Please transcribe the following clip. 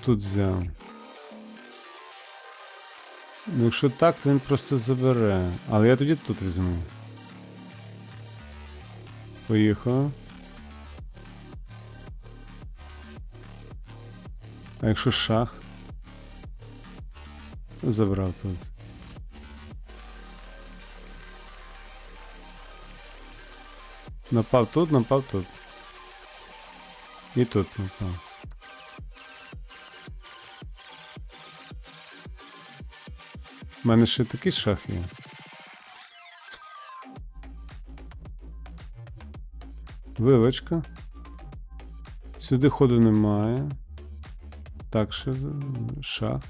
Тут взяв. Ну, якщо так, то він просто забере. Але я тоді тут візьму. Поїхав. А якщо шах? Забрав тут. Напав тут, напав тут. І тут напав. У мене ще такий шах є. Вилочка. Сюди ходу немає. Так, ще шах.